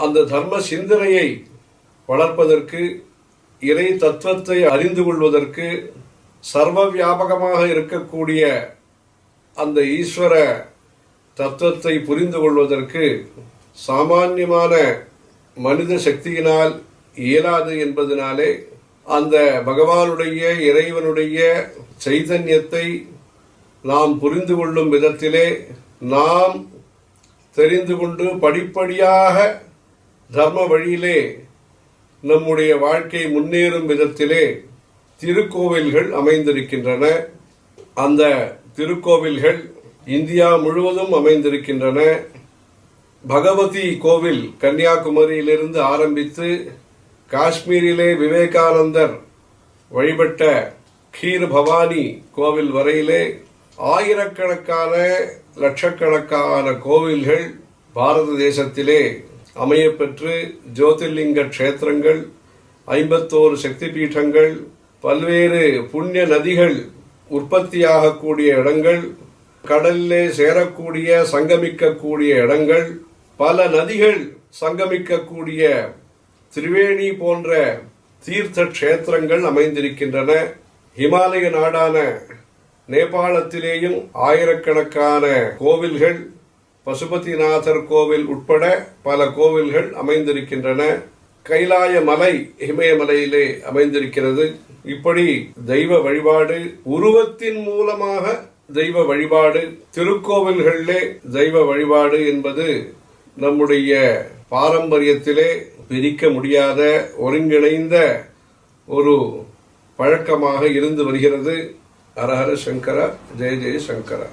அந்த தர்ம சிந்தனையை வளர்ப்பதற்கு இறை தத்துவத்தை அறிந்து கொள்வதற்கு சர்வ வியாபகமாக இருக்கக்கூடிய அந்த ஈஸ்வர தத்துவத்தை புரிந்து கொள்வதற்கு சாமானியமான மனித சக்தியினால் இயலாது என்பதனாலே அந்த பகவானுடைய இறைவனுடைய சைதன்யத்தை நாம் புரிந்து கொள்ளும் விதத்திலே நாம் தெரிந்து கொண்டு படிப்படியாக தர்ம வழியிலே நம்முடைய வாழ்க்கை முன்னேறும் விதத்திலே திருக்கோவில்கள் அமைந்திருக்கின்றன. அந்த திருக்கோவில்கள் இந்தியா முழுவதும் அமைந்திருக்கின்றன. பகவதி கோவில் கன்னியாகுமரியிலிருந்து ஆரம்பித்து காஷ்மீரிலே விவேகானந்தர் வழிபட்ட கீர் பவானி கோவில் வரையிலே ஆயிரக்கணக்கான லட்சக்கணக்கான கோவில்கள் பாரத தேசத்திலே அமையப்பெற்று ஜோதிர்லிங்க க்ஷேத்திரங்கள் ஐம்பத்தோரு சக்தி பீட்டங்கள் பல்வேறு புண்ணிய நதிகள் உற்பத்தியாகக்கூடிய இடங்கள் கடலிலே சேரக்கூடிய சங்கமிக்கக்கூடிய இடங்கள் பல நதிகள் சங்கமிக்கக்கூடிய திரிவேணி போன்ற தீர்த்த க்ஷேத்திரங்கள் அமைந்திருக்கின்றன. இமாலய நாடான நேபாளத்திலேயும் ஆயிரக்கணக்கான கோவில்கள் பசுபதிநாதர் கோவில் உட்பட பல கோவில்கள் அமைந்திருக்கின்றன. கைலாய மலை இமயமலையிலே அமைந்திருக்கிறது. இப்படி தெய்வ வழிபாடு உருவத்தின் மூலமாக தெய்வ வழிபாடு திருக்கோவில்களிலே தெய்வ வழிபாடு என்பது நம்முடைய பாரம்பரியத்திலே பிரிக்க முடியாத ஒருங்கிணைந்த ஒரு பழக்கமாக இருந்து வருகிறது. ஹரஹர சங்கர ஜெய ஜெய சங்கர.